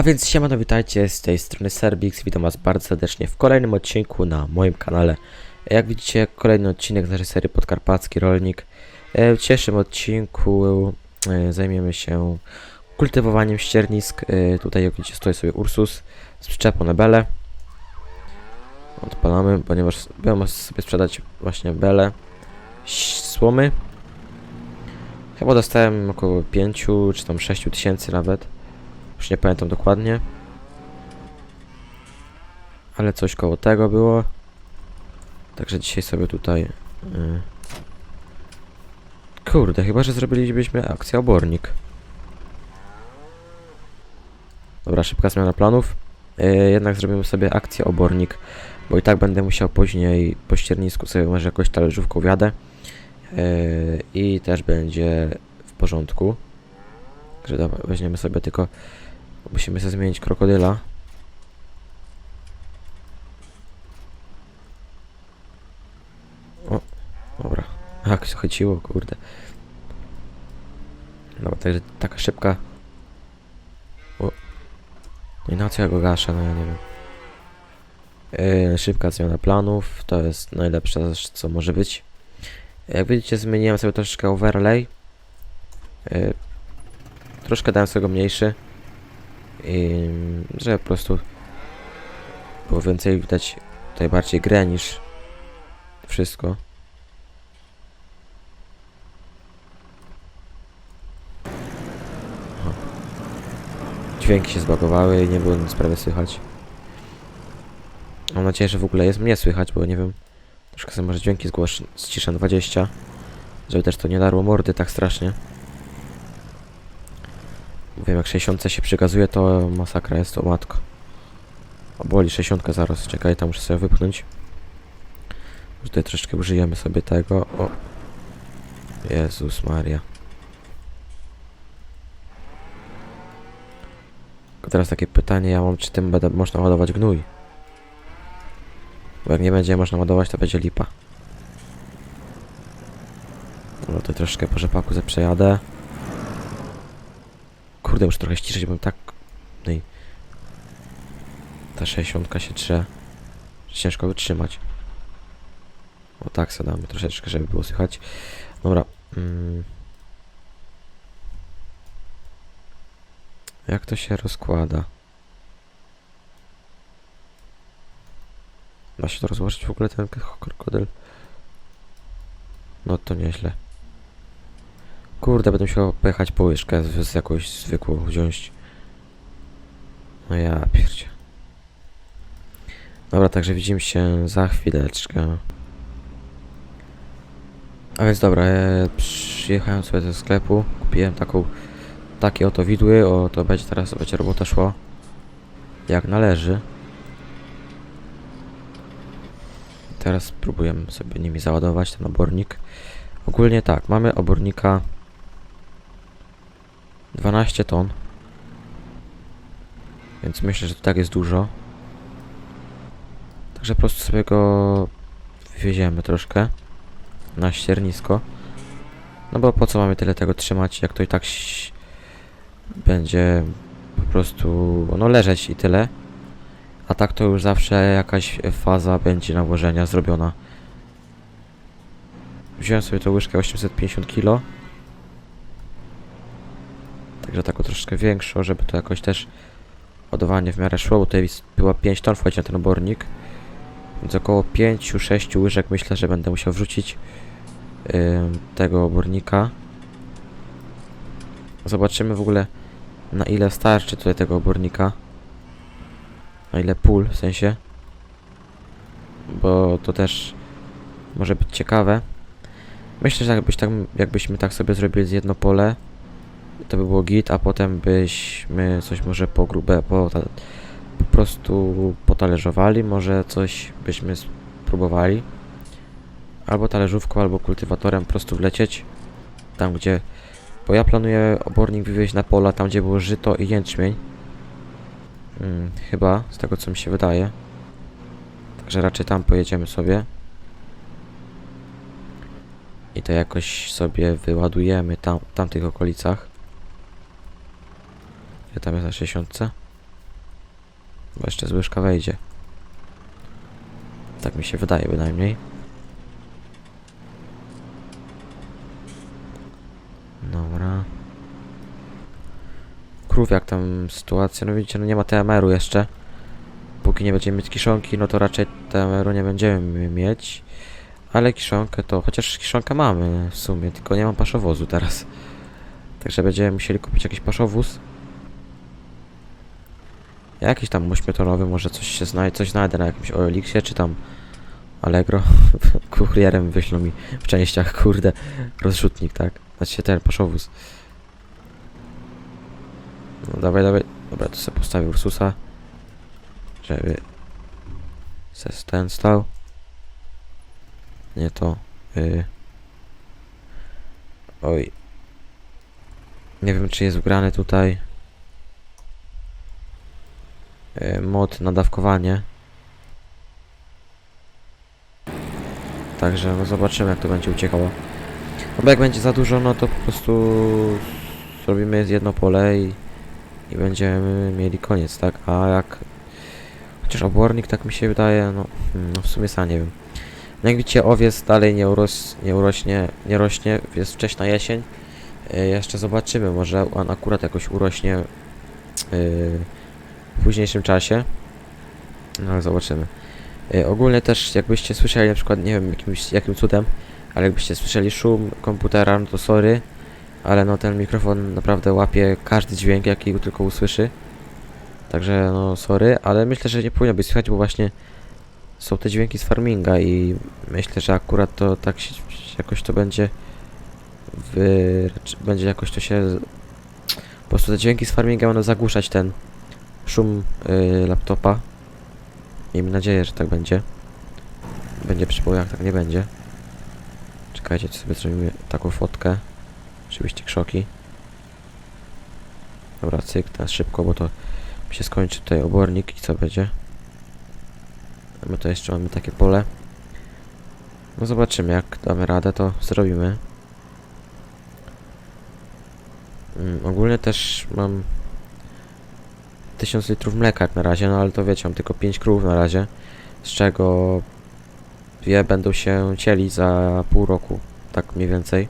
A więc siemano, witajcie z tej strony Serbix, witam was bardzo serdecznie w kolejnym odcinku na moim kanale. Jak widzicie, kolejny odcinek z naszej serii Podkarpacki Rolnik. E, W dzisiejszym odcinku e, zajmiemy się kultywowaniem ściernisk. E, Tutaj jak widzicie stoi sobie Ursus z przyczepą na belę. Odpalamy, ponieważ będę sobie sprzedać właśnie belę słomy. Chyba dostałem około 5 czy tam 6 tysięcy nawet. Już nie pamiętam dokładnie. Ale coś koło tego było. Także dzisiaj sobie tutaj... y, Kurde, chyba że zrobilibyśmy akcję obornik. Dobra, szybka zmiana planów. Y, Jednak zrobimy sobie akcję obornik, bo i tak będę musiał później po ściernisku sobie może jakoś talerzówką wjadę. Y, I też będzie w porządku. Także dobra, weźmiemy sobie tylko Musimy sobie zmienić krokodyla. O, dobra. Jak się chodziło, kurde. Dobra, także taka szybka. O. I na co ja go gaszę, no ja nie wiem. Yy, szybka zmiana planów, to jest najlepsze co może być. Jak widzicie zmieniłem sobie troszeczkę overlay. Yy, troszkę dałem sobie go mniejszy. I że po prostu było więcej widać tutaj bardziej grę niż wszystko. Dźwięki się zbagowały i nie było nic prawie słychać. Mam nadzieję, że w ogóle jest mnie słychać, bo nie wiem. Troszkę sobie może dźwięki zgłoszę, ściszę 20. Żeby też to nie darło mordy tak strasznie. Wiem, jak 60 się przykazuje, to masakra jest to matko. O, boli 60 zaraz, czekaj, tam muszę sobie wypchnąć. Tutaj troszeczkę użyjemy sobie tego. O. Jezus Maria. Teraz takie pytanie ja mam, czy tym będę można ładować gnój? Bo jak nie będzie można ładować, to będzie lipa. No to troszeczkę po rzepaku ze przejadę. Kurde, muszę trochę ściszyć, bo tak... No i... Ta 60 się trze. Ciężko wytrzymać. O tak sobie damy troszeczkę, żeby było słychać. Dobra. Mm. Jak to się rozkłada? Da się to rozłożyć w ogóle ten krokodyl? No to nieźle. Kurde, będę musiał pojechać po łyżkę z, jakąś zwykłą wziąć. No ja pierdzie. Dobra, także widzimy się za chwileczkę. A więc dobra, ja przyjechałem sobie do sklepu, kupiłem taką, takie oto widły, o to będzie teraz będzie robota szło jak należy. Teraz spróbujemy sobie nimi załadować ten obornik. Ogólnie tak, mamy obornika 12 ton. Więc myślę, że to tak jest dużo. Także po prostu sobie go wywieziemy troszkę na ściernisko. No bo po co mamy tyle tego trzymać, jak to i tak będzie po prostu no leżeć i tyle. A tak to już zawsze jakaś faza będzie nałożenia zrobiona. Wziąłem sobie tą łyżkę 850 kg. Także taką troszeczkę większą, żeby to jakoś też ładowanie w miarę szło, bo tutaj było 5 ton wchodzi na ten obornik. Więc około 5-6 łyżek myślę, że będę musiał wrzucić ym, tego obornika. Zobaczymy w ogóle na ile starczy tutaj tego obornika. Na ile pól w sensie. Bo to też może być ciekawe. Myślę, że jakbyś tak, jakbyśmy tak sobie zrobili z jedno pole, to by było git, a potem byśmy coś może po grube, po, po prostu potalerzowali, może coś byśmy spróbowali. Albo talerzówką, albo kultywatorem po prostu wlecieć tam, gdzie... Bo ja planuję obornik wywieźć na pola, tam gdzie było żyto i jęczmień. Hmm, chyba, z tego co mi się wydaje. Także raczej tam pojedziemy sobie. I to jakoś sobie wyładujemy tam, w tamtych okolicach. Gdzie tam jest na 60? Bo jeszcze z łyżka wejdzie. Tak mi się wydaje bynajmniej. Dobra. Krów, jak tam sytuacja? No widzicie, no nie ma TMR-u jeszcze. Póki nie będziemy mieć kiszonki, no to raczej TMR-u nie będziemy mieć. Ale kiszonkę to, chociaż kiszonkę mamy w sumie, tylko nie mam paszowozu teraz. Także będziemy musieli kupić jakiś paszowóz. Jakiś tam ośmiotorowy, może coś się znajdzie, coś znajdę na jakimś OLX-ie, czy tam Allegro. Kurierem wyślą mi w częściach, kurde, rozrzutnik, tak? Znaczy ten paszowóz. No dawaj, dawaj. Dobra, to sobie postawię Ursusa. Żeby se ten stał. Nie to. Y... Oj. Nie wiem czy jest wgrany tutaj. Y, mod na dawkowanie. Także no zobaczymy jak to będzie uciekało. No bo jak będzie za dużo, no to po prostu zrobimy jedno pole i, i będziemy mieli koniec, tak? A jak... Chociaż obornik, tak mi się wydaje, no, hmm, no w sumie sam nie wiem. No jak widzicie, owiec dalej nie, uros, nie urośnie, nie rośnie, jest wcześna jesień. E, jeszcze zobaczymy, może on akurat jakoś urośnie e, w późniejszym czasie. No ale zobaczymy. E, ogólnie też jakbyście słyszeli na przykład, nie wiem jakimś, jakim cudem, ale jakbyście słyszeli szum komputera, no to sorry, ale no ten mikrofon naprawdę łapie każdy dźwięk, jaki tylko usłyszy. Także no sorry, ale myślę, że nie powinno być słychać, bo właśnie są te dźwięki z farminga i myślę, że akurat to tak się, jakoś to będzie czy będzie jakoś to się po prostu te dźwięki z farminga będą zagłuszać ten szum y, laptopa. Miejmy nadzieję, że tak będzie. Będzie przypał, jak tak nie będzie. Czekajcie, to sobie zrobimy taką fotkę. Oczywiście krzoki. Dobra, cyk, teraz szybko, bo to mi się skończy tutaj obornik i co będzie. My to jeszcze mamy takie pole. No zobaczymy, jak damy radę, to zrobimy. Mm, ogólnie też mam 1000 litrów mleka jak na razie, no ale to wiecie, mam tylko 5 krów na razie, z czego dwie będą się cieli za pół roku, tak mniej więcej.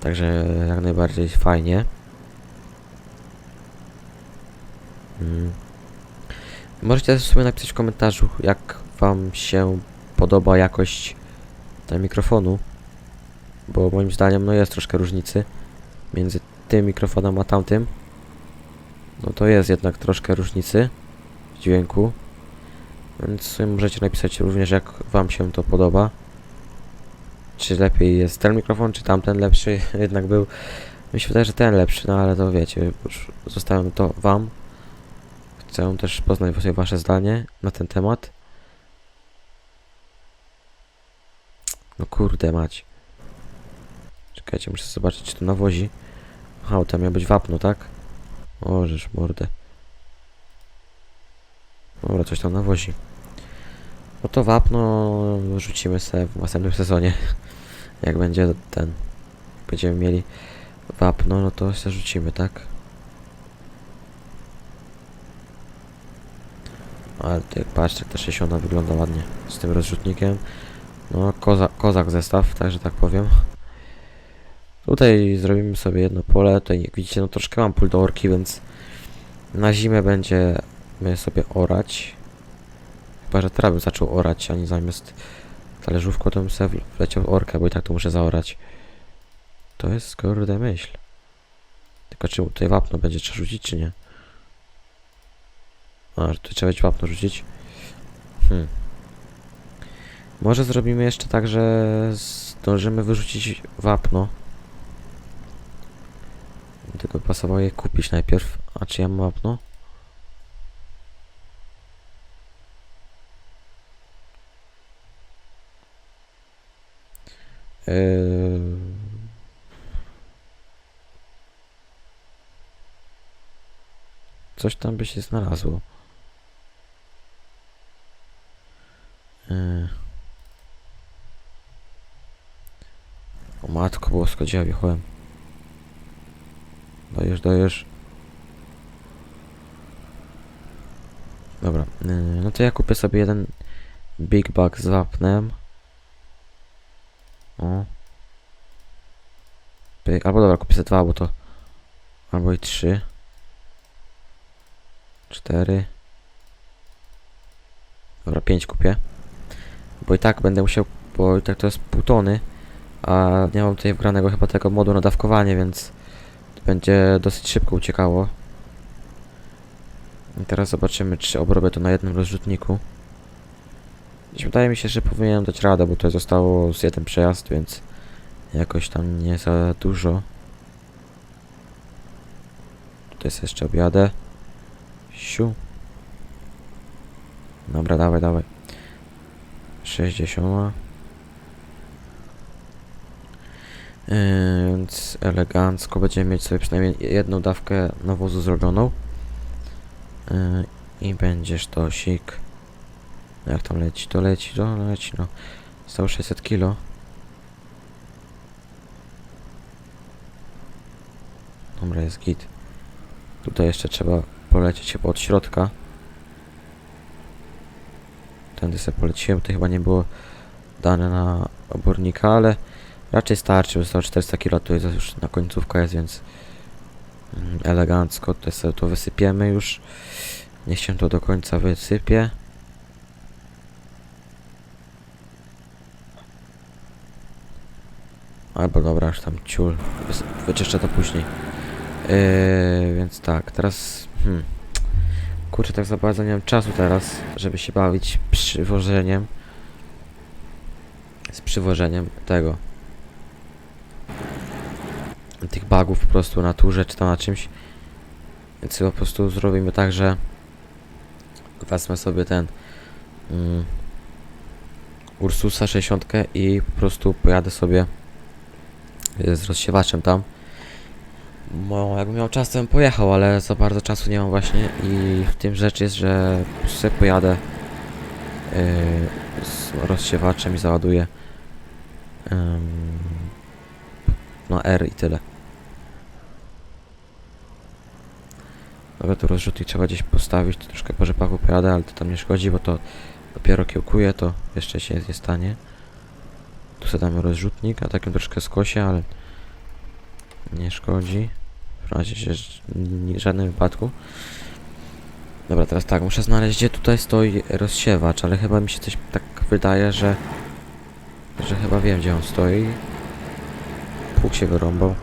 Także jak najbardziej fajnie. Mm. Możecie też sobie napisać w komentarzu, jak wam się podoba jakość tego mikrofonu. Bo moim zdaniem no jest troszkę różnicy między tym mikrofonem a tamtym. No to jest jednak troszkę różnicy w dźwięku. Więc możecie napisać również jak wam się to podoba. Czy lepiej jest ten mikrofon, czy tamten lepszy jednak był. Mi się wydaje, że ten lepszy, no ale to wiecie, już zostawiam to wam. Chcę też poznać sobie wasze zdanie na ten temat. No kurde mać. Czekajcie, muszę zobaczyć czy to nawozi. Aha, tam miał być wapno, tak? O, żeż mordę. Dobra, coś tam nawozi. No to wapno rzucimy sobie w następnym sezonie. Jak będzie ten... Będziemy mieli wapno, no to się rzucimy, tak? Ale ty, patrzcie, jak ta 60 wygląda ładnie. Z tym rozrzutnikiem. No, koza, kozak zestaw, także tak powiem. Tutaj zrobimy sobie jedno pole. Tutaj jak widzicie, no troszkę mam pól do orki, więc na zimę będziemy sobie orać. Chyba, że teraz bym zaczął orać, a nie zamiast talerzówką to bym sobie wleciał orkę, bo i tak to muszę zaorać. To jest kurde myśl. Tylko czy tutaj wapno będzie trzeba rzucić, czy nie? A, tu trzeba będzie wapno rzucić. Hmm. Może zrobimy jeszcze tak, że zdążymy wyrzucić wapno. Pasowało je kupić najpierw. A czy ja mam wapno? Yy... Coś tam by się znalazło. Yy... O matko bosko, gdzie ja wjechałem? Dajesz, dajesz. Dobra, yy, no to ja kupię sobie jeden Big Bag z wapnem. O. Albo dobra, kupię sobie dwa, bo to... Albo i trzy. Cztery. Dobra, pięć kupię. Bo i tak będę musiał, bo i tak to jest pół tony. A nie mam tutaj wgranego chyba tego modu na dawkowanie, więc będzie dosyć szybko uciekało. I teraz zobaczymy, czy obrobię to na jednym rozrzutniku. Gdzieś wydaje mi się, że powinienem dać radę, bo to zostało z jeden przejazd, więc jakoś tam nie za dużo. Tutaj sobie jeszcze objadę. Siu. Dobra, dawaj, dawaj. 60. Yy, Elegancko będziemy mieć sobie przynajmniej jedną dawkę nawozu zrobioną. Yy, I będziesz to sik. Jak tam leci? To leci, to leci, no. Zostało 600 kilo. Dobra, jest git. Tutaj jeszcze trzeba polecieć chyba od środka. Tędy sobie poleciłem, to chyba nie było dane na obornika, ale raczej starczy, zostało 400 kg, to jest już na końcówka jest, więc mm, elegancko tutaj sobie to wysypiemy już. Niech się to do końca wysypie. Albo dobra, już tam ciul. Wyczyszczę to później. Yy, więc tak, teraz... Hmm. Kurczę, tak za bardzo nie mam czasu teraz, żeby się bawić przywożeniem. Z przywożeniem tego. Tych bagów po prostu na turze czy tam na czymś. Więc po prostu zrobimy tak, że wezmę sobie ten mm, Ursusa 60 i po prostu pojadę sobie z rozsiewaczem tam. Bo jakbym miał czas, to bym pojechał, ale za bardzo czasu nie mam właśnie i w tym rzecz jest, że sobie pojadę yy, z rozsiewaczem i załaduję ym, na R i tyle. Dobra, tu rozrzutnik trzeba gdzieś postawić, to troszkę po rzepaku pojadę, ale to tam nie szkodzi, bo to dopiero kiełkuje, to jeszcze się nie stanie. Tu sobie damy rozrzutnik, a takim troszkę skosie, ale nie szkodzi. W razie się w żadnym wypadku. Dobra, teraz tak, muszę znaleźć gdzie tutaj stoi rozsiewacz, ale chyba mi się coś tak wydaje, że że chyba wiem gdzie on stoi. Pług się wyrąbał.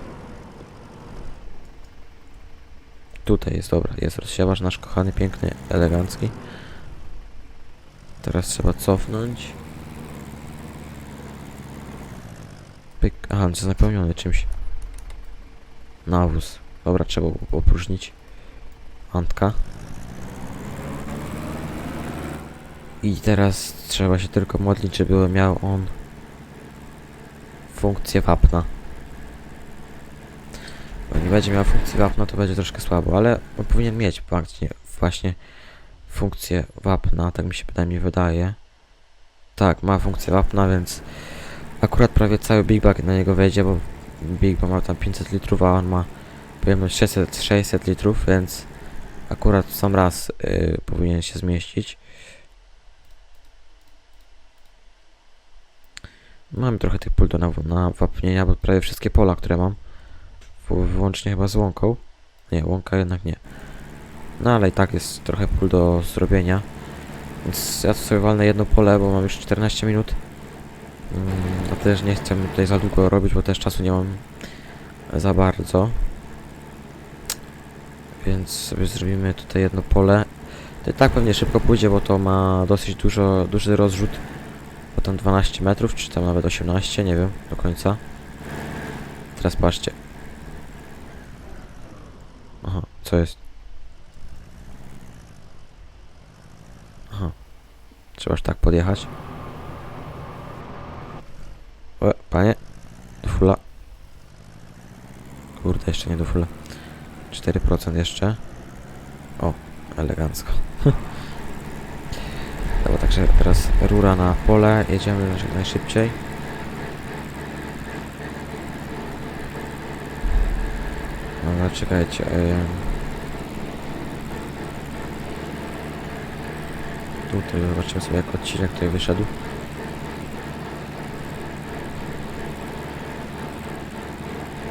Tutaj jest, dobra, jest rozsiewacz nasz kochany, piękny, elegancki. Teraz trzeba cofnąć. Pyk. Aha, on jest napełniony czymś. Nawóz. Dobra, trzeba opróżnić. Antka. I teraz trzeba się tylko modlić, żeby miał on funkcję wapna. Bo nie będzie miał funkcji wapna, to będzie troszkę słabo, ale on powinien mieć właśnie, właśnie funkcję wapna, tak mi się przynajmniej wydaje. Tak, ma funkcję wapna, więc akurat prawie cały Big Bag na niego wejdzie, bo Big Bag ma tam 500 litrów, a on ma pojemność 600, 600 litrów, więc akurat w sam raz y, powinien się zmieścić. Mam trochę tych pól do naw- nawapnienia, bo prawie wszystkie pola, które mam, w- wyłącznie chyba z łąką. Nie, łąka jednak nie. No ale i tak jest trochę pól do zrobienia. Więc ja tu sobie walnę jedno pole, bo mam już 14 minut. Mm, a też nie chcę tutaj za długo robić, bo też czasu nie mam za bardzo. Więc sobie zrobimy tutaj jedno pole. To i tak pewnie szybko pójdzie, bo to ma dosyć dużo, duży rozrzut. Bo tam 12 metrów, czy tam nawet 18, nie wiem do końca. Teraz patrzcie. Aha, co jest? Aha. Trzeba aż tak podjechać. O, panie. Fula. Kurde, jeszcze nie do fula. 4% jeszcze. O, elegancko. Dobra, także teraz rura na pole. Jedziemy najszybciej. Dobra, czekajcie. ym. tutaj zobaczymy sobie jak odcinek tutaj wyszedł.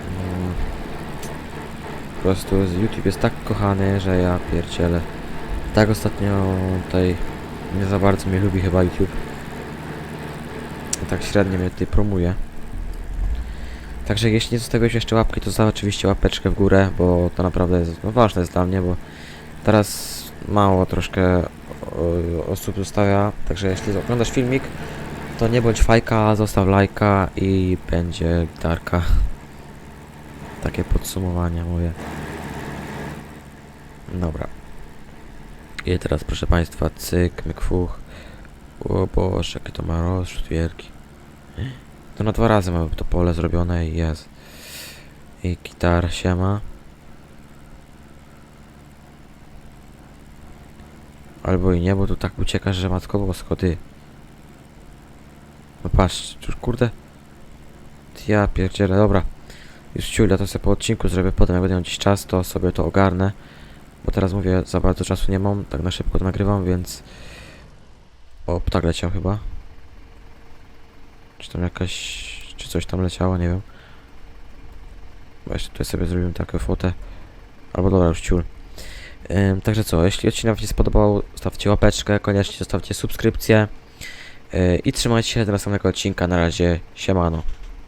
Mm. Po prostu YouTube jest tak kochany, że ja pierdzielę. Tak ostatnio tutaj nie za bardzo mnie lubi chyba YouTube. Tak średnio mnie tutaj promuje. Także jeśli nie zostawiłeś jeszcze łapki, to zostaw oczywiście łapeczkę w górę, bo to naprawdę jest no, ważne jest dla mnie, bo teraz mało troszkę osób zostawia. Także jeśli oglądasz filmik, to nie bądź fajka, zostaw lajka i będzie gitarka. Takie podsumowanie moje. Dobra. I teraz proszę Państwa, cyk, myk, fuch. O Boże, jakie to ma rozrzut wielki. To na dwa razy mamy to pole zrobione i jest. I gitara siema. Albo i nie, bo tu tak uciekasz, że matko bosko, ty. No patrz, już kurde. Ja pierdzielę, dobra. Już ciulia to sobie po odcinku zrobię, potem jak będę miał dziś czas, to sobie to ogarnę. Bo teraz mówię, za bardzo czasu nie mam, tak na szybko to nagrywam, więc... O, ptak leciał chyba. Czy tam jakaś... Czy coś tam leciało, nie wiem. Właśnie tutaj sobie zrobimy taką fotę. Albo dobra, już ciul. Ym, także co, jeśli odcinek Wam się spodobał, stawcie łapeczkę, koniecznie zostawcie subskrypcję. Yy, I trzymajcie się do następnego odcinka. Na razie, siemano.